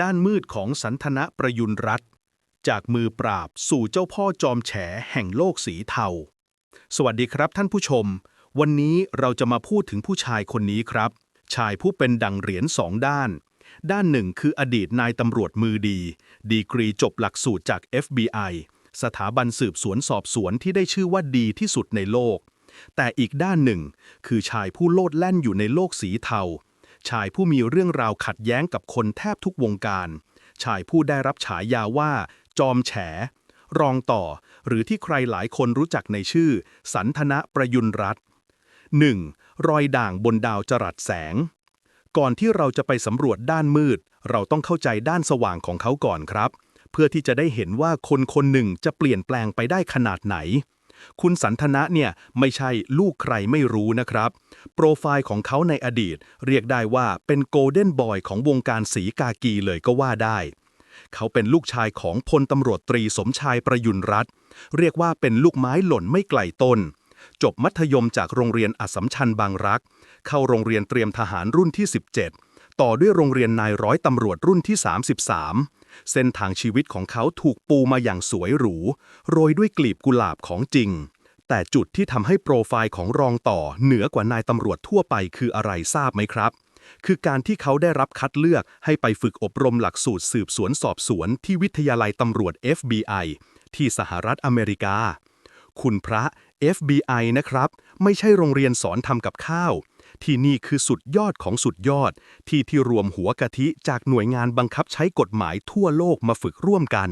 ด้านมืดของสันทนะประยุนรัตน์จากมือปราบสู่เจ้าพ่อจอมแฉแห่งโลกสีเทา สวัสดีครับท่านผู้ชม วันนี้เราจะมาพูดถึงผู้ชายคนนี้ครับ ชายผู้เป็นดังเหรียญสองด้าน ด้านหนึ่งคืออดีตนายตำรวจมือดี ดีกรีจบหลักสูตรจาก FBI สถาบันสืบสวนสอบสวนที่ได้ชื่อว่าดีที่สุดในโลก แต่อีกด้านหนึ่ง คือชายผู้โลดแล่นอยู่ในโลกสีเทา ชายผู้มีเรื่องราวขัดแย้งกับคนแทบทุกวงการ ชายผู้ได้รับฉายาว่า จอมแฉ รองต่อ หรือที่ใครหลายคนรู้จักในชื่อ สันทนะประยุนรัตน์ 1. รอยด่างบนดาวจรัสแสง ก่อนที่เราจะไปสำรวจด้านมืด เราต้องเข้าใจด้านสว่างของเขาก่อนครับ เพื่อที่จะได้เห็นว่าคนคนหนึ่งจะเปลี่ยนแปลงไปได้ขนาดไหน คุณสันทนะเนี่ยไม่ใช่ลูกใครไม่รู้นะครับ โปรไฟล์ของเขาในอดีต เรียกได้ว่าเป็นโกลเด้นบอยของวงการสีกากีเลยก็ว่าได้ เขาเป็นลูกชายของพลตำรวจตรีสมชายประยุนรัตเรียกว่าเป็นลูกไม้หล่นไม่ไกลต้น จบมัธยมจากโรงเรียนอัสสัมชัญบางรัก เข้าโรงเรียนเตรียมทหารรุ่นที่ 17 ต่อด้วยโรงเรียนนายร้อยตำรวจรุ่นที่ 33 เส้นทางชีวิตของเขาถูกปูมาอย่างสวยหรู โรยด้วยกลีบกุหลาบของจริง แต่จุดที่ทำให้โปรไฟล์ของรองต่อเหนือกว่านายตำรวจทั่วไปคืออะไรทราบไหมครับ คือการที่เขาได้รับคัดเลือกให้ไปฝึกอบรมหลักสูตรสืบสวนสอบสวนที่วิทยาลัยตำรวจ FBI ที่สหรัฐอเมริกา คุณพระ FBI นะครับ ไม่ใช่โรงเรียนสอนทำกับข้าว ที่นี่คือสุดยอดของสุดยอด ที่ที่รวมหัวกะทิจากหน่วยงานบังคับใช้กฎหมายทั่วโลกมาฝึกร่วมกัน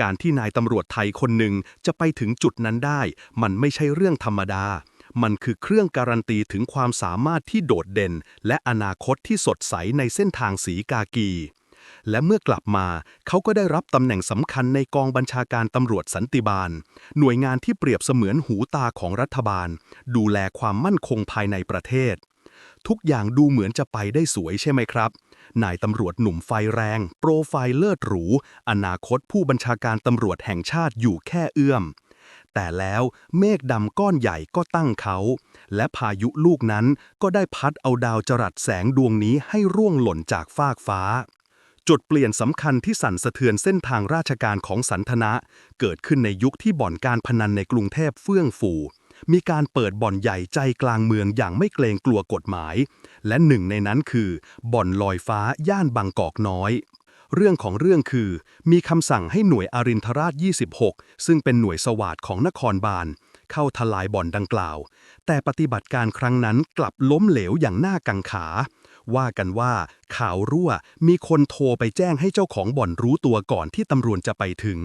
การที่นายตำรวจไทยคนหนึ่งจะไปถึงจุดนั้นได้ มันไม่ใช่เรื่องธรรมดา มันคือเครื่องการันตีถึงความสามารถที่โดดเด่น และอนาคตที่สดใสในเส้นทางสีกากีและเมื่อกลับมาเขาก็ได้รับตำแหน่งสำคัญในกองบัญชาการตำรวจสันติบาล หน่วยงานที่เปรียบเสมือนหูตาของรัฐบาล ดูแลความมั่นคงภายในประเทศ ทุกอย่างดูเหมือนจะไปได้สวยใช่ไหมครับ นายตำรวจหนุ่มไฟแรง โปรไฟล์เลิศหรู อนาคตผู้บัญชาการตำรวจแห่งชาติอยู่แค่เอื้อม แต่แล้วเมฆดำก้อนใหญ่ก็ตั้งเขา และพายุลูกนั้นก็ได้พัดเอาดาวจรัสแสงดวงนี้ให้ร่วงหล่นจากฟากฟ้าจุดเปลี่ยนสำคัญที่สั่นสะเทือนเส้นทางราชการของสันทนะ เกิดขึ้นในยุคที่บ่อนการพนันในกรุงเทพเฟื่องฟู มีการเปิดบ่อนใหญ่ใจกลางเมืองอย่างไม่เกรงกลัวกฎหมาย และหนึ่งในนั้นคือ บ่อนลอยฟ้าย่านบางกอกน้อย เรื่องของเรื่องคือ มีคำสั่งให้หน่วยอรินทราช 26 ซึ่งเป็นหน่วยสวาดของนครบาล เข้าทลายบ่อนดังกล่าว แต่ปฏิบัติการครั้งนั้นกลับล้มเหลวอย่างน่ากังขา ว่ากันว่าข่าวรั่วมีคนโทรไปแจ้งให้เจ้าของบ่อนรู้ตัวก่อนที่ตำรวจจะไปถึง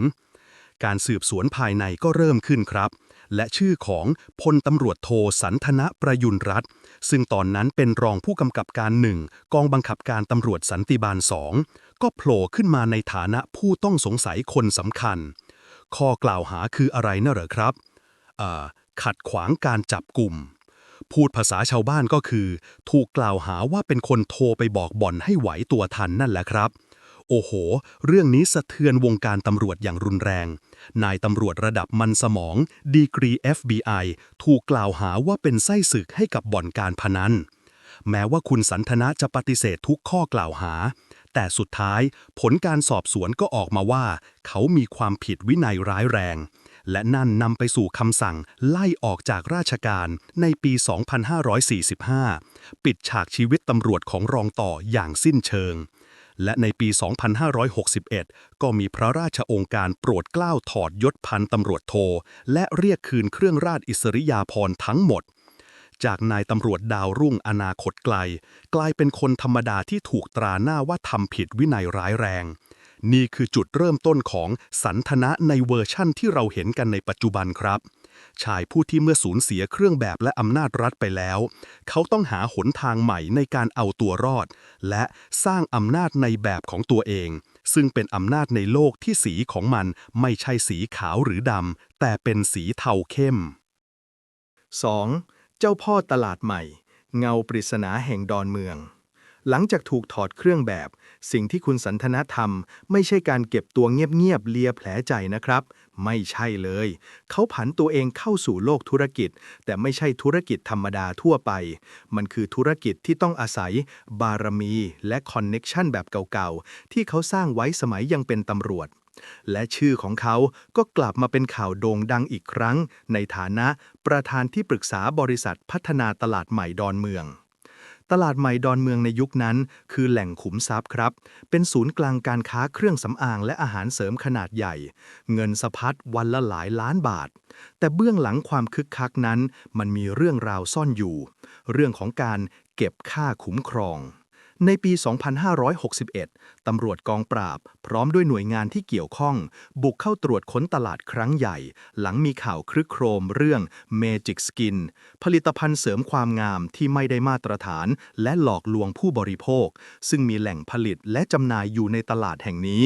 การสืบสวนภายในก็เริ่มขึ้นครับ และชื่อของพลตำรวจโทสันทนะประยุนรัตซึ่งตอนนั้นเป็นรองผู้กำกับการหนึ่งกองบังคับการตำรวจสันติบาลสองก็โผล่ขึ้นมาในฐานะผู้ต้องสงสัยคนสำคัญ ข้อกล่าวหาคืออะไรนะเหรอครับขัดขวางการจับกลุ่ม พูดภาษาชาวบ้านก็คือ ถูกกล่าวหาว่าเป็นคนโทรไปบอกบ่อนให้ไหวตัวทันนั่นแหละครับ โอ้โห เรื่องนี้สะเทือนวงการตำรวจอย่างรุนแรง นายตำรวจระดับมันสมอง ดีกรี FBI ถูกกล่าวหาว่าเป็นไส้ศึกให้กับบ่อนการพนัน แม้ว่าคุณสันทนะจะปฏิเสธทุกข้อกล่าวหา แต่สุดท้ายผลการสอบสวนก็ออกมาว่า เขามีความผิดวินัยร้ายแรง และนั่นนำไปสู่คำสั่งไล่ออกจากราชการในปี 2545 ปิดฉากชีวิตตำรวจของรองต่ออย่างสิ้นเชิง และในปี 2561 ก็มีพระราชองค์การโปรดเกล้าถอดยศพันตำรวจโท และเรียกคืนเครื่องราชอิสริยาภรณ์ทั้งหมด จากนายตำรวจดาวรุ่งอนาคตไกล กลายเป็นคนธรรมดาที่ถูกตราหน้าว่าทำผิดวินัยร้ายแรง นี่คือจุดเริ่มต้นของสันทนะในเวอร์ชั่นที่เราเห็นกันในปัจจุบันครับ ชายผู้ที่เมื่อสูญเสียเครื่องแบบและอำนาจรัฐไปแล้ว เขาต้องหาหนทางใหม่ในการเอาตัวรอด และสร้างอำนาจในแบบของตัวเอง ซึ่งเป็นอำนาจในโลกที่สีของมันไม่ใช่สีขาวหรือดำแต่เป็นสีเทาเข้ม 2. เจ้าพ่อตลาดใหม่ เงาปริศนาแห่งดอนเมือง หลังจากถูกถอดเครื่องแบบ สิ่งที่คุณสันทนะทำไม่ใช่การเก็บตัวเงียบๆเลียแผลใจนะครับ ไม่ใช่เลย เขาผันตัวเองเข้าสู่โลกธุรกิจ แต่ไม่ใช่ธุรกิจธรรมดาทั่วไป มันคือธุรกิจที่ต้องอาศัย บารมีและคอนเน็กชันแบบเก่าๆ ที่เขาสร้างไว้สมัยยังเป็นตำรวจและชื่อของเขาก็กลับมาเป็นข่าวโด่งดังอีกครั้ง ในฐานะประธานที่ปรึกษาบริษัทพัฒนาตลาดใหม่ดอนเมือง ตลาดใหม่ดอนเมืองในยุคนั้น คือแหล่งขุมทรัพย์ครับ เป็นศูนย์กลางการค้าเครื่องสำอางและอาหารเสริมขนาดใหญ่ เงินสะพัดวันละหลายล้านบาท แต่เบื้องหลังความคึกคักนั้น มันมีเรื่องราวซ่อนอยู่ เรื่องของการเก็บค่าคุ้มครอง ในปี 2561 ตำรวจกองปราบ พร้อมด้วยหน่วยงานที่เกี่ยวข้อง บุกเข้าตรวจค้นตลาดครั้งใหญ่ หลังมีข่าวครึกโครมเรื่อง Magic Skin ผลิตภัณฑ์เสริมความงามที่ไม่ได้มาตรฐาน และหลอกลวงผู้บริโภค ซึ่งมีแหล่งผลิตและจำหน่ายอยู่ในตลาดแห่งนี้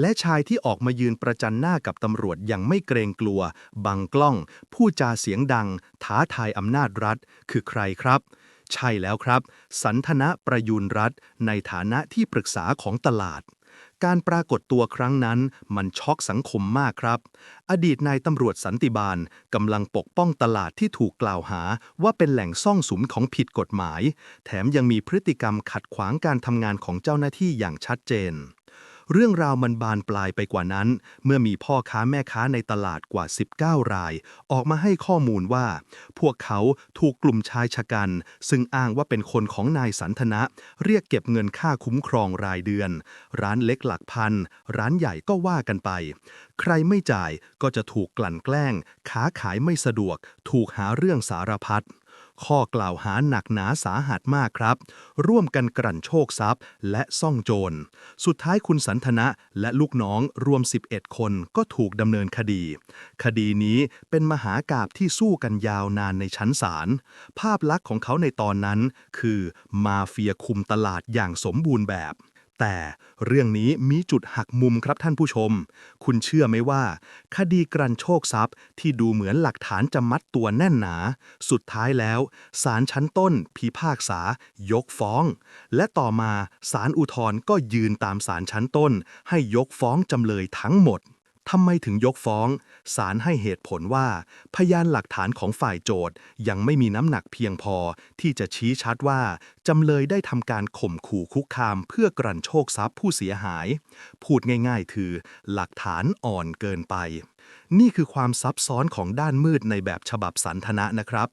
และชายที่ออกมายืนประจันหน้ากับตำรวจอย่างไม่เกรงกลัว บังกล้องพูดจาเสียงดัง ท้าทายอำนาจรัฐ คือใครครับ ใช่แล้วครับ สันทนะประยูรรัฐในฐานะที่ปรึกษาของตลาด การปรากฏตัวครั้งนั้นมันช็อกสังคมมากครับ อดีตนายตำรวจสันติบาลกำลังปกป้องตลาดที่ถูกกล่าวหาว่าเป็นแหล่งซ่องสุมของผิดกฎหมาย แถมยังมีพฤติกรรมขัดขวางการทำงานของเจ้าหน้าที่อย่างชัดเจน เรื่องราวมันบานปลายไปกว่านั้น เมื่อมีพ่อค้าแม่ค้าในตลาดกว่า 19 ราย ออกมาให้ข้อมูลว่า พวกเขาถูกกลุ่มชายชะกัน ซึ่งอ้างว่าเป็นคนของนายสันทนะ เรียกเก็บเงินค่าคุ้มครองรายเดือน ร้านเล็กหลักพัน ร้านใหญ่ก็ว่ากันไป ใครไม่จ่ายก็จะถูกกลั่นแกล้ง ค้าขายไม่สะดวก ถูกหาเรื่องสารพัด ข้อกล่าวหาหนักหนาสาหัสมากครับ ร่วมกันกลั่นโชคทรัพย์ และซ่องโจร สุดท้ายคุณสันทนะและลูกน้องรวม 11 คนก็ถูกดำเนินคดี คดีนี้เป็นมหากาบที่สู้กันยาวนานในชั้นศาล ภาพลักษณ์ของเขาในตอนนั้น คือมาเฟียคุมตลาดอย่างสมบูรณ์แบบ แต่เรื่องนี้มีจุดหักมุมครับท่านผู้ชม คุณเชื่อไหมว่า คดีกรันโชคทรัพย์ที่ดูเหมือนหลักฐานจะมัดตัวแน่นหนา สุดท้ายแล้วศาลชั้นต้น พิพากษา ยกฟ้อง และต่อมาศาลอุทธรณ์ก็ยืนตามศาลชั้นต้น ให้ยกฟ้องจำเลยทั้งหมด ทำไมถึงยกฟ้อง ศาลให้เหตุผลว่า พยานหลักฐานของฝ่ายโจทย์ยังไม่มีน้ำหนักเพียงพอ ที่จะชี้ชัดว่า จำเลยได้ทำการข่มขู่คุกคาม เพื่อกลั่นโชคทรัพย์ผู้เสียหาย พูดง่ายๆ คือ หลักฐานอ่อนเกินไป นี่คือความซับซ้อนของด้านมืดในแบบฉบับสันทนะนะครับ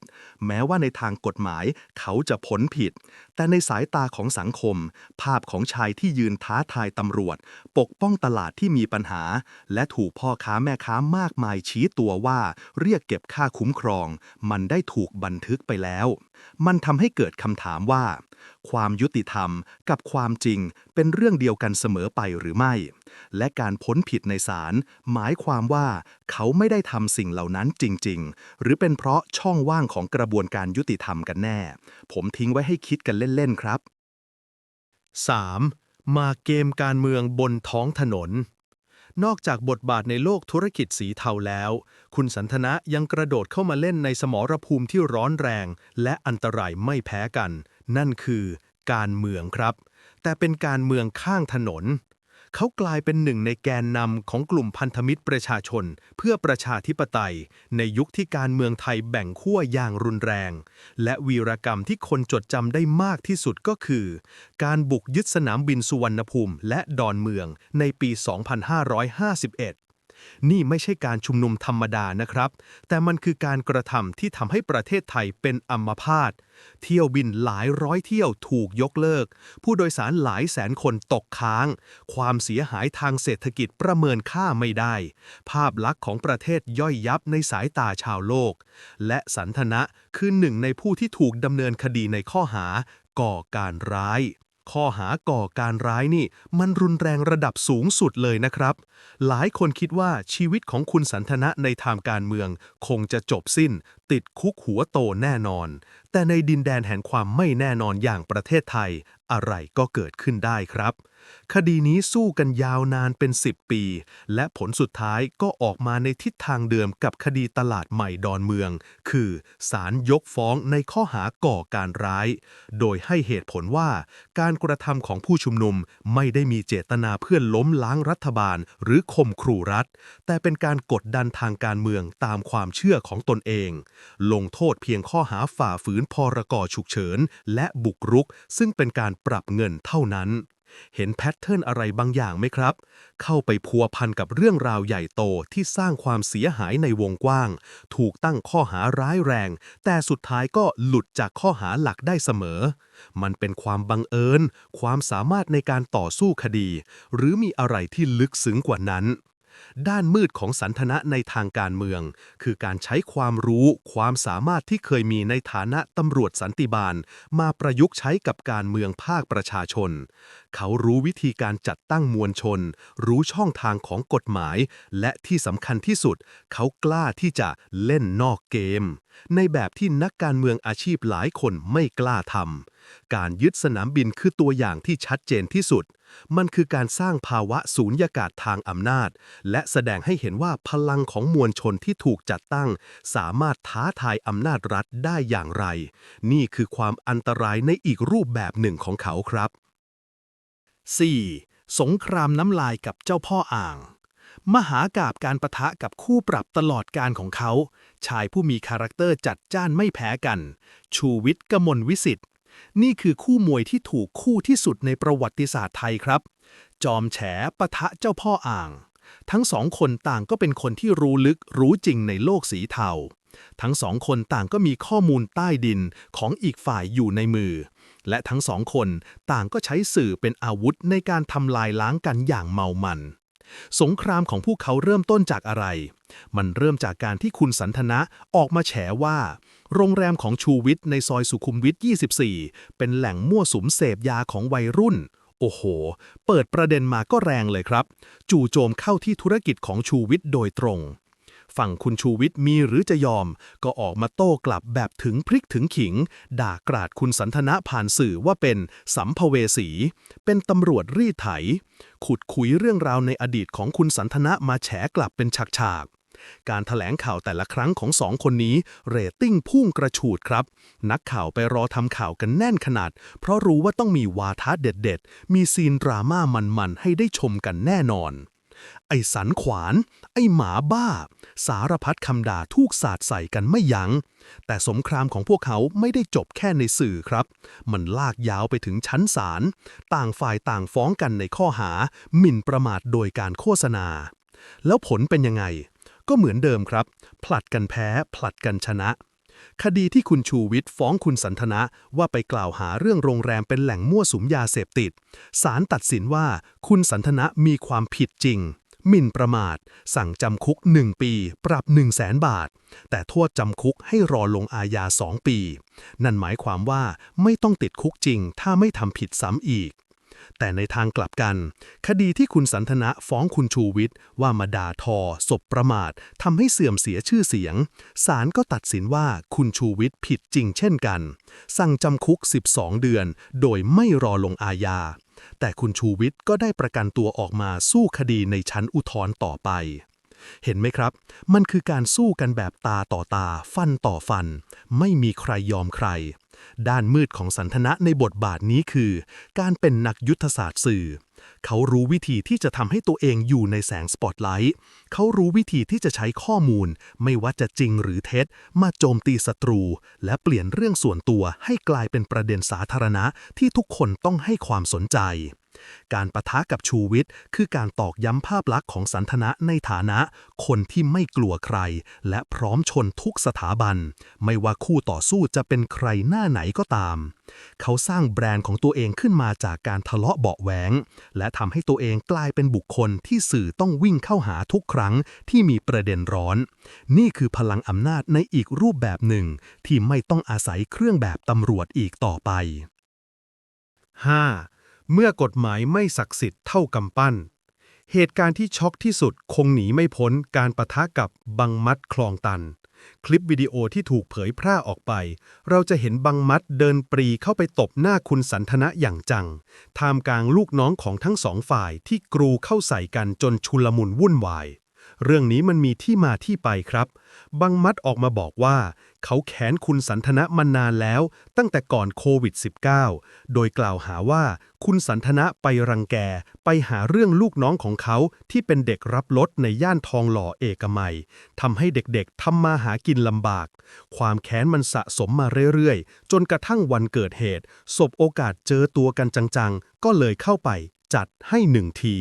แม้ว่าในทางกฎหมายเขาจะพ้นผิด แต่ในสายตาของสังคม ภาพของชายที่ยืนท้าทายตำรวจ ปกป้องตลาดที่มีปัญหา และถูกพ่อค้าแม่ค้ามากมายชี้ตัวว่า เรียกเก็บค่าคุ้มครอง มันได้ถูกบันทึกไปแล้ว มันทำให้เกิดคำถามว่า ความยุติธรรมกับความจริงเป็นเรื่องเดียวกันเสมอไปหรือไม่ และการพ้นผิดในศาลหมายความว่าเขาไม่ได้ทำสิ่งเหล่านั้นจริง ๆ หรือเป็นเพราะช่องว่างของกระบวนการยุติธรรมกันแน่ ผมทิ้งไว้ให้คิดกันเล่น ๆ ครับ 3. มาเกมการเมืองบนท้องถนน นอกจากบทบาทในโลกธุรกิจสีเทาแล้ว คุณสันทนะยังกระโดดเข้ามาเล่นในสมรภูมิที่ร้อนแรง และอันตรายไม่แพ้กัน นั่นคือการเมืองครับ แต่เป็นการเมืองข้างถนน เขากลายเป็นหนึ่งในแกนนำของกลุ่มพันธมิตรประชาชน เพื่อประชาธิปไตย ในยุคที่การเมืองไทยแบ่งขั้วอย่างรุนแรง และวีรกรรมที่คนจดจำได้มากที่สุดก็คือ การบุกยึดสนามบินสุวรรณภูมิและดอนเมืองในปี 2551 นี่ไม่ใช่การชุมนุมธรรมดานะครับ แต่มันคือการกระทำที่ทำให้ประเทศไทยเป็นอัมพาต เที่ยวบินหลายร้อยเที่ยวถูกยกเลิก ผู้โดยสารหลายแสนคนตกค้าง ความเสียหายทางเศรษฐกิจประเมินค่าไม่ได้ ภาพลักษณ์ของประเทศย่อยยับในสายตาชาวโลก และสันทนะคือหนึ่งในผู้ที่ถูกดำเนินคดีในข้อหาก่อการร้าย ข้อหาก่อการร้ายนี่ มันรุนแรงระดับสูงสุดเลยนะครับ หลายคนคิดว่าชีวิตของคุณสันทนะในทางการเมือง คงจะจบสิ้น ติดคุกหัวโตแน่นอน แต่ในดินแดนแห่งความไม่แน่นอนอย่างประเทศไทย อะไรก็เกิดขึ้นได้ครับ คดีนี้สู้กันยาวนานเป็น 10 ปี และผลสุดท้ายก็ออกมาในทิศทางเดิมกับคดีตลาดใหม่ดอนเมือง คือศาลยกฟ้องในข้อหาก่อการร้าย โดยให้เหตุผลว่า การกระทำของผู้ชุมนุมไม่ได้มีเจตนาเพื่อล้มล้างรัฐบาล หรือข่มขู่รัฐ แต่เป็นการกดดันทางการเมืองตามความเชื่อของตนเอง ลงโทษเพียงข้อหาฝ่าฝืนพรกฉุกเฉินและบุกรุก ซึ่งเป็นการปรับเงินเท่านั้น เห็นแพทเทิร์นอะไรบางอย่างไหมครับ เข้าไปพัวพันกับเรื่องราวใหญ่โตที่สร้างความเสียหายในวงกว้าง ถูกตั้งข้อหาร้ายแรง แต่สุดท้ายก็หลุดจากข้อหาหลักได้เสมอ มันเป็นความบังเอิญ ความสามารถในการต่อสู้คดี หรือมีอะไรที่ลึกซึ้งกว่านั้น ด้านมืดของสันทนะในทางการเมือง คือการใช้ความรู้ความสามารถที่เคยมีในฐานะตำรวจสันติบาล มาประยุกต์ใช้กับการเมืองภาคประชาชน เขารู้วิธีการจัดตั้งมวลชน รู้ช่องทางของกฎหมาย และที่สำคัญที่สุด เขากล้าที่จะเล่นนอกเกม ในแบบที่นักการเมืองอาชีพหลายคนไม่กล้าทำ การยึดสนามบินคือตัวอย่างที่ชัดเจนที่สุด มันคือการสร้างภาวะสูญญากาศทางอำนาจ และแสดงให้เห็นว่าพลังของมวลชนที่ถูกจัดตั้ง สามารถท้าทายอำนาจรัฐได้อย่างไร นี่คือความอันตรายในอีกรูปแบบหนึ่งของเขาครับ 4. สงครามน้ำลายกับเจ้าพ่ออ่าง มหากาบการประทะกับคู่ปรับตลอดการของเขา ชายผู้มีคาแรคเตอร์จัดจ้านไม่แพ้กัน ชูวิทย์กมลวิสิทธิ์ นี่คือคู่มวยที่ถูกคู่ที่สุดในประวัติศาสตร์ไทยครับ จอมแฉปะทะเจ้าพ่ออ่าง ทั้งสองคนต่างก็เป็นคนที่รู้ลึกรู้จริงในโลกสีเทา ทั้งสองคนต่างก็มีข้อมูลใต้ดินของอีกฝ่ายอยู่ในมือ และทั้งสองคนต่างก็ใช้สื่อเป็นอาวุธในการทำลายล้างกันอย่างเมามันสงครามของพวกเขาเริ่มต้นจากอะไร มันเริ่มจากการที่คุณสันทนะออกมาแฉว่า โรงแรมของชูวิทย์ในซอยสุขุมวิท 24 เป็นแหล่งมั่วสุมเสพยาของวัยรุ่น โอ้โห เปิดประเด็นมาก็แรงเลยครับ จู่โจมเข้าที่ธุรกิจของชูวิทย์โดยตรง ฝั่งคุณชูวิทย์มีหรือจะยอม ก็ออกมาโต้กลับแบบถึงพริกถึงขิง ด่ากราดคุณสันทนะผ่านสื่อว่าเป็นสัมภเวสี เป็นตำรวจรีดไถ ขุดคุยเรื่องราวในอดีตของคุณสันทนะมาแฉกลับเป็นฉากๆ การถแถลงข่าวแต่ละครั้งของสองคนนี้ เรตติ้งพุ่งกระฉูดครับ นักข่าวไปรอทำข่าวกันแน่นขนาด เพราะรู้ว่าต้องมีวาทะเด็ดๆ มีซีนดราม่ามันๆ ให้ได้ชมกันแน่นอน ไอ้สันขวาน ไอ้หมาบ้า สารพัดคำด่าทูกสาดใส่กันไม่ยัง้ง แต่สงครามของพวกเขาไม่ได้จบแค่ในสื่อครับ มันลากยาวไปถึงชั้นศาล ต่างฝ่ายต่างฟ้องกันในข้อหา หมิ่นประมาทโดยการโฆษณา แล้วผลเป็นยังไง ก็เหมือนเดิมครับ ผลัดกันแพ้ ผลัดกันชนะ คดีที่คุณชูวิทย์ฟ้องคุณสันทนะว่าไปกล่าวหาเรื่องโรงแรมเป็นแหล่งมั่วสุมยาเสพติดศาลตัดสินว่าคุณสันทนะมีความผิดจริงหมิ่นประมาท สั่งจำคุก 1 ปี ปรับ 1 0 0 0 0แสนบาท แต่โทษจำคุกให้รอลงอาญา 2 ปี นั่นหมายความว่าไม่ต้องติดคุกจริง ถ้าไม่ทำผิดซ้ำอีก แต่ในทางกลับกัน คดีที่คุณสันทนะฟ้องคุณชูวิทย์ว่ามาด่าทอสบประมาททำให้เสื่อมเสียชื่อเสียง ศาลก็ตัดสินว่าคุณชูวิทย์ผิดจริงเช่นกัน สั่งจำคุก 12 เดือน โดยไม่รอลงอาญา แต่คุณชูวิทย์ก็ได้ประกันตัวออกมาสู้คดีในชั้นอุทธรณ์ต่อไป เห็นไหมครับ มันคือการสู้กันแบบตาต่อตา ฟันต่อฟัน ไม่มีใครยอมใคร ด้านมืดของสันทนะในบทบาทนี้คือ การเป็นนักยุทธศาสตร์สื่อ เขารู้วิธีที่จะทำให้ตัวเองอยู่ในแสงสปอตไลท์เขารู้วิธีที่จะใช้ข้อมูล ไม่ว่าจะจริงหรือเท็จ มาโจมตีศัตรู และเปลี่ยนเรื่องส่วนตัวให้กลายเป็นประเด็นสาธารณะที่ทุกคนต้องให้ความสนใจ การประทะกับชูวิทย์คือการตอกย้ำภาพลักษณ์ของสันทนะในฐานะ คนที่ไม่กลัวใคร และพร้อมชนทุกสถาบัน ไม่ว่าคู่ต่อสู้จะเป็นใครหน้าไหนก็ตาม เขาสร้างแบรนด์ของตัวเองขึ้นมาจากการทะเลาะเบาะแหวง และทำให้ตัวเองกลายเป็นบุคคลที่สื่อต้องวิ่งเข้าหาทุกครั้งที่มีประเด็นร้อน นี่คือพลังอำนาจในอีกรูปแบบหนึ่ง ที่ไม่ต้องอาศัยเครื่องแบบตำรวจอีกต่อไป 5. เมื่อกฎหมายไม่ศักดิ์สิทธิ์เท่ากำปั้น เหตุการณ์ที่ช็อกที่สุดคงหนีไม่พ้นการปะทะกับบังมัดคลองตัน คลิปวิดีโอที่ถูกเผยแพร่ออกไป เราจะเห็นบังมัดเดินปรีเข้าไปตบหน้าคุณสันทนะอย่างจัง ท่ามกลางลูกน้องของทั้งสองฝ่ายที่กรูเข้าใส่กันจนชุลมุนวุ่นวาย เรื่องนี้มันมีที่มาที่ไปครับ บังมัดออกมาบอกว่า เขาแค้นคุณสันทนะมานานแล้ว ตั้งแต่ก่อนโควิด -19 โดยกล่าวหาว่าคุณสันทนะไปรังแก ไปหาเรื่องลูกน้องของเขาที่เป็นเด็กรับรถในย่านทองหล่อเอกมัยทำให้เด็กๆทำมาหากินลำบาก ความแค้นมันสะสมมาเรื่อยๆ จนกระทั่งวันเกิดเหตุ สบโอกาสเจอตัวกันจังๆ ก็เลยเข้าไปจัดให้หนึ่งที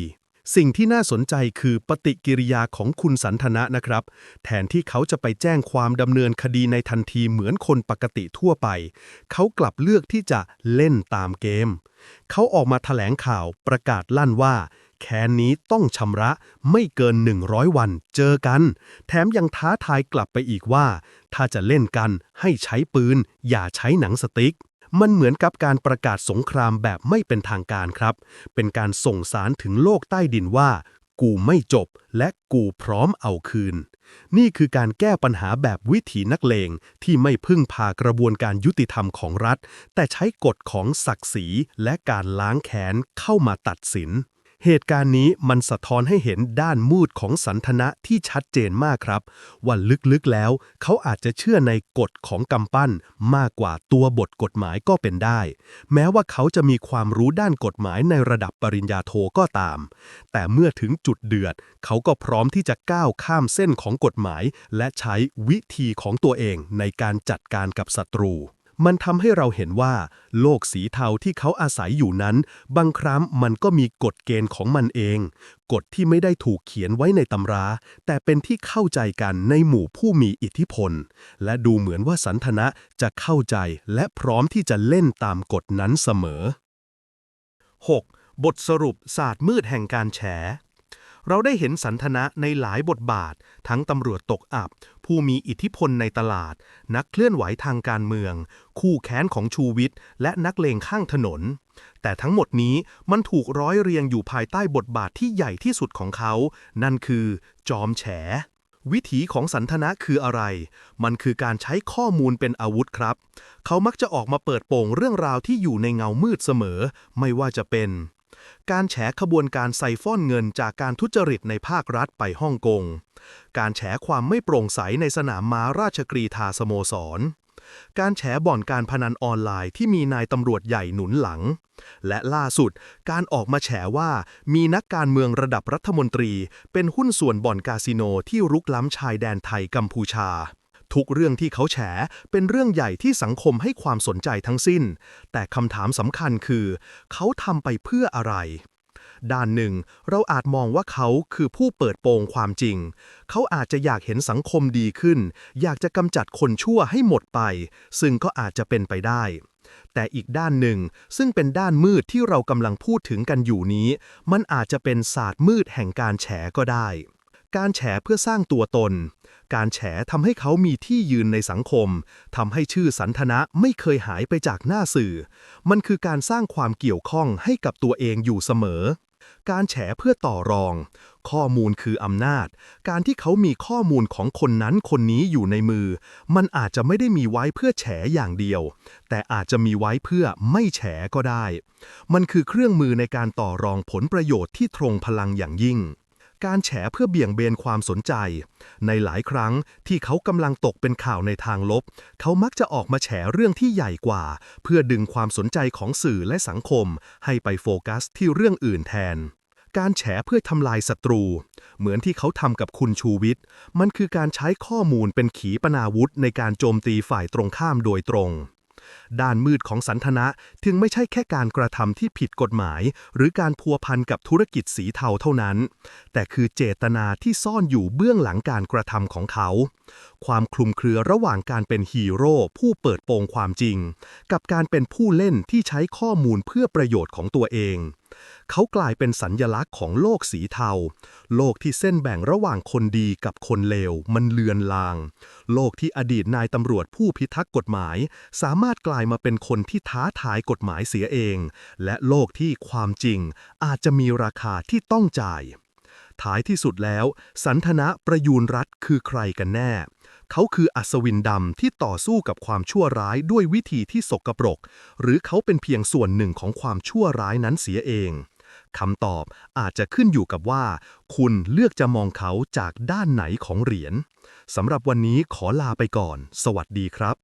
สิ่งที่น่าสนใจคือปฏิกิริยาของคุณสันทนะนะครับ แทนที่เขาจะไปแจ้งความดำเนินคดีในทันทีเหมือนคนปกติทั่วไป เขากลับเลือกที่จะเล่นตามเกม เขาออกมาแถลงข่าวประกาศลั่นว่า แค้นนี้ต้องชำระไม่เกิน 100 วันเจอกัน แถมยังท้าทายกลับไปอีกว่า ถ้าจะเล่นกันให้ใช้ปืน อย่าใช้หนังสติ๊ก มันเหมือนกับการประกาศสงครามแบบไม่เป็นทางการครับ เป็นการส่งสารถึงโลกใต้ดินว่า กูไม่จบ และกูพร้อมเอาคืน นี่คือการแก้ปัญหาแบบวิถีนักเลงที่ไม่พึ่งพากระบวนการยุติธรรมของรัฐ แต่ใช้กฎของศักดิ์ศรีและการล้างแค้นเข้ามาตัดสิน เหตุการณ์นี้มันสะท้อนให้เห็นด้านมืดของสันทนะที่ชัดเจนมากครับ ว่าลึกๆแล้ว เขาอาจจะเชื่อในกฎของกำปั้น มากกว่าตัวบทกฎหมายก็เป็นได้ แม้ว่าเขาจะมีความรู้ด้านกฎหมายในระดับปริญญาโทก็ตาม แต่เมื่อถึงจุดเดือด เขาก็พร้อมที่จะก้าวข้ามเส้นของกฎหมาย และใช้วิธีของตัวเองในการจัดการกับศัตรู มันทำให้เราเห็นว่า โลกสีเทาที่เขาอาศัยอยู่นั้น บางครั้งมันก็มีกฎเกณฑ์ของมันเอง กฎที่ไม่ได้ถูกเขียนไว้ในตำรา แต่เป็นที่เข้าใจกันในหมู่ผู้มีอิทธิพล และดูเหมือนว่าสันทนะจะเข้าใจและพร้อมที่จะเล่นตามกฎนั้นเสมอ 6. บทสรุปศาสตร์มืดแห่งการแฉ เราได้เห็นสันทนะในหลายบทบาท ทั้งตำรวจตกอับ ผู้มีอิทธิพลในตลาด นักเคลื่อนไหวทางการเมือง คู่แค้นของชูวิทย์และนักเลงข้างถนน แต่ทั้งหมดนี้มันถูกร้อยเรียงอยู่ภายใต้บทบาทที่ใหญ่ที่สุดของเขา นั่นคือ จอมแฉ วิถีของสันทนะคืออะไร มันคือการใช้ข้อมูลเป็นอาวุธครับ เขามักจะออกมาเปิดโปงเรื่องราวที่อยู่ในเงามืดเสมอ ไม่ว่าจะเป็น การแฉขบวนการไซฟอนเงินจากการทุจริตในภาครัฐไปฮ่องกง การแฉความไม่โปร่งใสในสนามม้าราชกรีธาสโมสร การแฉบ่อนการพนันออนไลน์ที่มีนายตำรวจใหญ่หนุนหลัง และล่าสุด การออกมาแฉว่ามีนักการเมืองระดับรัฐมนตรี เป็นหุ้นส่วนบ่อนคาสิโนที่รุกล้ำชายแดนไทยกัมพูชา ทุกเรื่องที่เขาแฉเป็นเรื่องใหญ่ที่สังคมให้ความสนใจทั้งสิ้น แต่คำถามสำคัญคือ เขาทำไปเพื่ออะไรด้านหนึ่ง เราอาจมองว่าเขาคือผู้เปิดโปงความจริง เขาอาจจะอยากเห็นสังคมดีขึ้น อยากจะกำจัดคนชั่วให้หมดไป ซึ่งก็อาจจะเป็นไปได้ แต่อีกด้านหนึ่ง ซึ่งเป็นด้านมืดที่เรากำลังพูดถึงกันอยู่นี้ มันอาจจะเป็นศาสตร์มืดแห่งการแฉก็ได้ การแฉเพื่อสร้างตัวตน การแฉทำให้เขามีที่ยืนในสังคมทำให้ชื่อสันทนะไม่เคยหายไปจากหน้าสื่อ มันคือการสร้างความเกี่ยวข้องให้กับตัวเองอยู่เสมอ การแฉเพื่อต่อรอง ข้อมูลคืออำนาจ การที่เขามีข้อมูลของคนนั้นคนนี้อยู่ในมือ มันอาจจะไม่ได้มีไว้เพื่อแฉอย่างเดียว แต่อาจจะมีไว้เพื่อไม่แฉก็ได้ มันคือเครื่องมือในการต่อรองผลประโยชน์ที่ตรงพลังอย่างยิ่ง การแฉเพื่อเบี่ยงเบนความสนใจ ในหลายครั้งที่เขากำลังตกเป็นข่าวในทางลบ เขามักจะออกมาแฉเรื่องที่ใหญ่กว่า เพื่อดึงความสนใจของสื่อและสังคม ให้ไปโฟกัสที่เรื่องอื่นแทน การแฉเพื่อทำลายศัตรู เหมือนที่เขาทำกับคุณชูวิทย์ มันคือการใช้ข้อมูลเป็นขีปนาวุธในการโจมตีฝ่ายตรงข้ามโดยตรง ด้านมืดของสันทนะถึงไม่ใช่แค่การกระทำที่ผิดกฎหมาย หรือการพัวพันกับธุรกิจสีเทาเท่านั้น แต่คือเจตนาที่ซ่อนอยู่เบื้องหลังการกระทำของเขา ความคลุมเครือระหว่างการเป็นฮีโร่ผู้เปิดโปงความจริง กับการเป็นผู้เล่นที่ใช้ข้อมูลเพื่อประโยชน์ของตัวเอง เขากลายเป็นสัญญลักษณ์ของโลกสีเทา โลกที่เส้นแบ่งระหว่างคนดีกับคนเลว มันเลือนลาง โลกที่อดีตนายตำรวจผู้พิทักษ์กฎหมาย สามารถกลายมาเป็นคนที่ท้าทายกฎหมายเสียเอง และโลกที่ความจริง อาจจะมีราคาที่ต้องจ่าย ท้ายที่สุดแล้ว สันทนะประยูรรัตน์คือใครกันแน่ เขาคืออัศวินดำที่ต่อสู้กับความชั่วร้ายด้วยวิธีที่สกปรก หรือเขาเป็นเพียงส่วนหนึ่งของความชั่วร้ายนั้นเสียเองคำตอบอาจจะขึ้นอยู่กับว่า คุณเลือกจะมองเขาจากด้านไหนของเหรียญสำหรับวันนี้ขอลาไปก่อน สวัสดีครับ